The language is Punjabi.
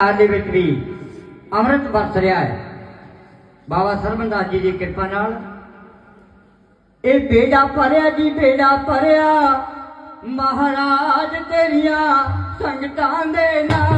ਆ ਦੇ ਵਿੱਚ ਵੀ ਅੰਮ੍ਰਿਤ ਵਰਸ ਰਿਹਾ ਹੈ। ਬਾਬਾ ਸਰਬੰਦਾਸ ਜੀ ਦੀ ਕਿਰਪਾ ਨਾਲ ਇਹ ਬੇੜਾ ਭਰਿਆ ਜੀ ਬੇੜਾ ਭਰਿਆ। ਮਹਾਰਾਜ ਤੇਰੀਆਂ ਸੰਗਤਾਂ ਦੇ ਨਾਲ